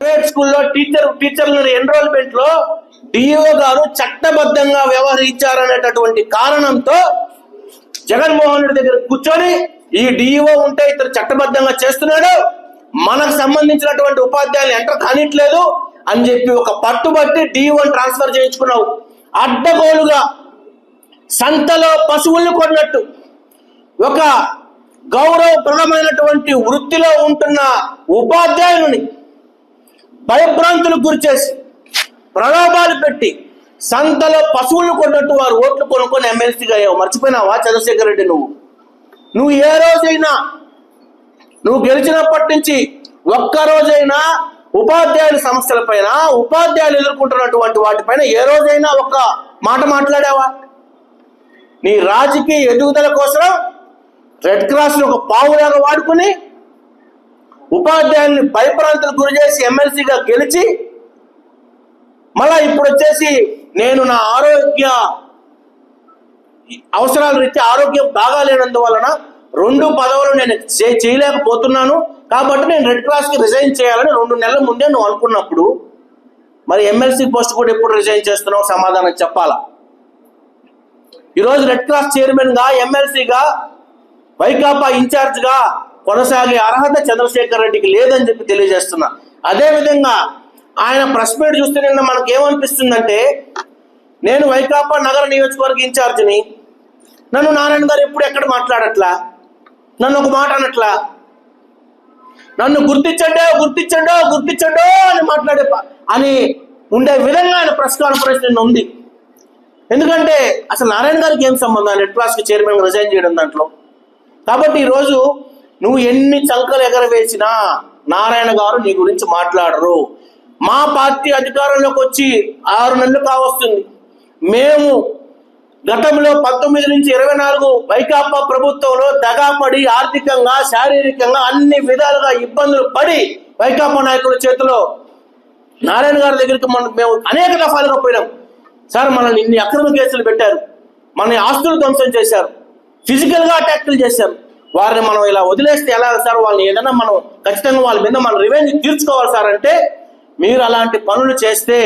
Private స్కూల్లో teacher టీచర్ల ఎన్రోల్మెంట్లో DO గారు చట్టబద్ధంగా వ్యవహరించారనేటటువంటి కారణంతో జగన్మోహన్ రెడ్డి దగ్గర కూర్చొని ఈ డిఓ ఉంటే ఇతను చట్టబద్ధంగా చేస్తున్నాడు. మనకు సంబంధించినటువంటి ఉపాధ్యాయులు ఎంటర్ కానిట్లేదు అని చెప్పి ఒక పట్టుబట్టి డిఓని ట్రాన్స్ఫర్ చేయించుకున్నావు. అడ్డగోలుగా సంతలో పశువుల్ని కొన్నట్టు. ఒక గౌరవప్రదమైనటువంటి వృత్తిలో ఉంటున్న ఉపాధ్యాయుని భయభ్రాంతులకు గురిచేసి ప్రలోభాలు పెట్టి సంతలో పశువులు కొన్నట్టు వారు ఓట్లు కొనుక్కొని ఎమ్మెల్సీగా అయ్యావు. మర్చిపోయినావా చంద్రశేఖర్ రెడ్డి నువ్వు? నువ్వు ఏ రోజైనా నువ్వు గెలిచినప్పటి నుంచి ఒక్క రోజైనా ఉపాధ్యాయుల సమస్యలపైన ఉపాధ్యాయులు ఎదుర్కొంటున్నటువంటి వాటిపైన ఏ రోజైనా ఒక్క మాట మాట్లాడావా? నీ రాజకీయ ఎదుగుదల కోసం రెడ్ క్రాస్ ఒక పావులాగా వాడుకుని ఉపాధ్యాయుల్ని భయప్రాంతాలకు గురి చేసి ఎమ్మెల్సీగా గెలిచి మళ్ళా ఇప్పుడు వచ్చేసి నేను నా ఆరోగ్య అవసరాల రీత్యా ఆరోగ్యం బాగాలేనందువలన రెండు పదవులు నేను చే- చేయలేకపోతున్నాను. కాబట్టి నేను రెడ్ క్రాస్కి రిజైన్ చేయాలని రెండు నెలల ముందే నువ్వు అనుకున్నప్పుడు మరి ఎమ్మెల్సీ పోస్ట్ కూడా ఎప్పుడు రిజైన్ చేస్తున్నావు? సమాధానం చెప్పాలా? ఈరోజు రెడ్ క్రాస్ చైర్మన్గా ఎమ్మెల్సీగా వైకాపా ఇన్ఛార్జ్గా కొనసాగే అర్హత చంద్రశేఖర్ రెడ్డికి లేదని చెప్పి తెలియజేస్తున్నా. అదే విధంగా ఆయన ప్రెస్ మీట్ చూస్తే నిన్న మనకు ఏమనిపిస్తుందంటే నేను వైకాపా నగర నియోజకవర్గ ఇన్ఛార్జిని నన్ను నారాయణ గారు ఎప్పుడు ఎక్కడ మాట్లాడట్లా? నన్ను ఒక మాట అనట్లా? నన్ను గుర్తించండో గుర్తించండో గుర్తించండో అని మాట్లాడే అని ఉండే విధంగా ఆయన ప్రెస్ కాన్ఫరెన్స్ నిన్న ఉంది. ఎందుకంటే అసలు నారాయణ గారికి ఏం సంబంధం? రెడ్ క్లాస్కి చైర్మన్ రిజైన్ చేయడం దాంట్లో. కాబట్టి ఈరోజు నువ్వు ఎన్ని చంకలు ఎగరవేసినా నారాయణ గారు నీ గురించి మాట్లాడరు. మా పార్టీ అధికారంలోకి వచ్చి ఆరు నెలలు కావస్తుంది. మేము గతంలో పంతొమ్మిది నుంచి ఇరవై నాలుగు వైకాపా ప్రభుత్వంలో దగాపడి ఆర్థికంగా శారీరకంగా అన్ని విధాలుగా ఇబ్బందులు పడి వైకాపా నాయకుల చేతిలో నారాయణ గారి దగ్గరికి మనం మేము అనేక దఫాలుగా పోయినాం. సార్ మనల్ని ఇన్ని అక్రమ కేసులు పెట్టారు. మన ఆస్తులు ధ్వంసం చేశారు. ఫిజికల్గా అటాక్లు చేశారు. వారిని మనం ఇలా వదిలేస్తే ఎలా సార్? వాళ్ళని ఏదైనా మనం ఖచ్చితంగా వాళ్ళ మీద మనం రివెంజ్ తీర్చుకోవాలి సార్ అంటే మీరు అలాంటి పనులు చేస్తే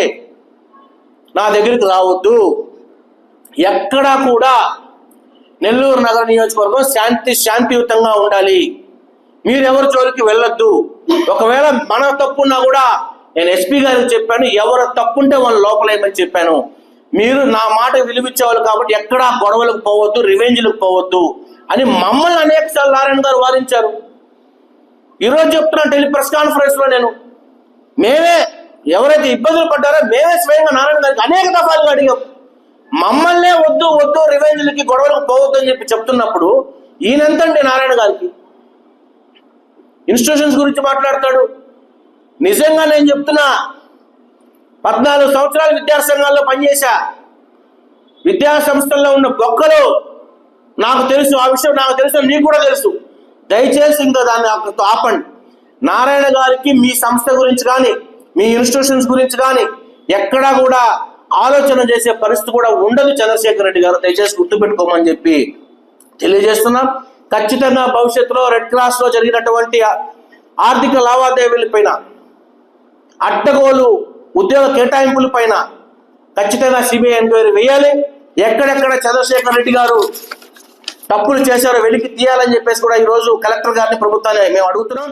నా దగ్గరికి రావద్దు. ఎక్కడా కూడా నెల్లూరు నగర నియోజకవర్గం శాంతి శాంతియుతంగా ఉండాలి. మీరెవరి జోలికి వెళ్ళొద్దు. ఒకవేళ మన తప్పున్నా కూడా నేను ఎస్పీ గారికి చెప్పాను ఎవరు తప్పుంటే వాళ్ళ లోపలేమని చెప్పాను. మీరు నా మాట విలువిచ్చేవాళ్ళు కాబట్టి ఎక్కడా గొడవలకు పోవద్దు రివెంజ్లకు పోవద్దు. అని మమ్మల్ని అనేక సార్లు నారాయణ గారు వారించారు ఈరోజు చెప్తున్నాను టెలి ప్రెస్ కాన్ఫరెన్స్లో నేను మేమే ఎవరైతే ఇబ్బందులు పడ్డారో మేమే స్వయంగా నారాయణ గారికి అనేక దఫాలుగా అడిగాం. మమ్మల్నే వద్దు వద్దు రివెంజ్లకి గొడవలకు పోవద్దు అని చెప్పి చెప్తున్నప్పుడు ఈయనంతండి నారాయణ గారికి. ఇన్స్టిట్యూషన్స్ గురించి మాట్లాడతాడు. నిజంగా నేను చెప్తున్నా పద్నాలుగు సంవత్సరాలు విద్యా సంఘాల్లో పనిచేశా. విద్యా సంస్థల్లో ఉన్న బొక్కలు నాకు తెలుసు ఆ విషయం నాకు తెలుసు నీకు కూడా తెలుసు. దయచేసి ఇంకా దాన్ని అక్కడితో ఆపండి. నారాయణ గారికి మీ సంస్థ గురించి కానీ మీ ఇన్స్టిట్యూషన్స్ గురించి కానీ ఎక్కడా కూడా ఆలోచన చేసే పరిస్థితి కూడా ఉండదు చంద్రశేఖర్ రెడ్డి గారు. దయచేసి గుర్తుపెట్టుకోమని చెప్పి తెలియజేస్తున్నాం. ఖచ్చితంగా భవిష్యత్తులో రెడ్ క్రాస్లో జరిగినటువంటి ఆర్థిక లావాదేవీల పైన అడ్డగోలు ఉద్యోగ కేటాయింపుల పైన ఖచ్చితంగా సిబిఐ ఎంక్వైరీ వేయాలి. ఎక్కడెక్కడ చంద్రశేఖర్ రెడ్డి గారు తప్పులు చేశారో వెలికి తీయాలని చెప్పేసి కూడా ఈ రోజు కలెక్టర్ గారిని ప్రభుత్వాన్ని మేము అడుగుతున్నాం.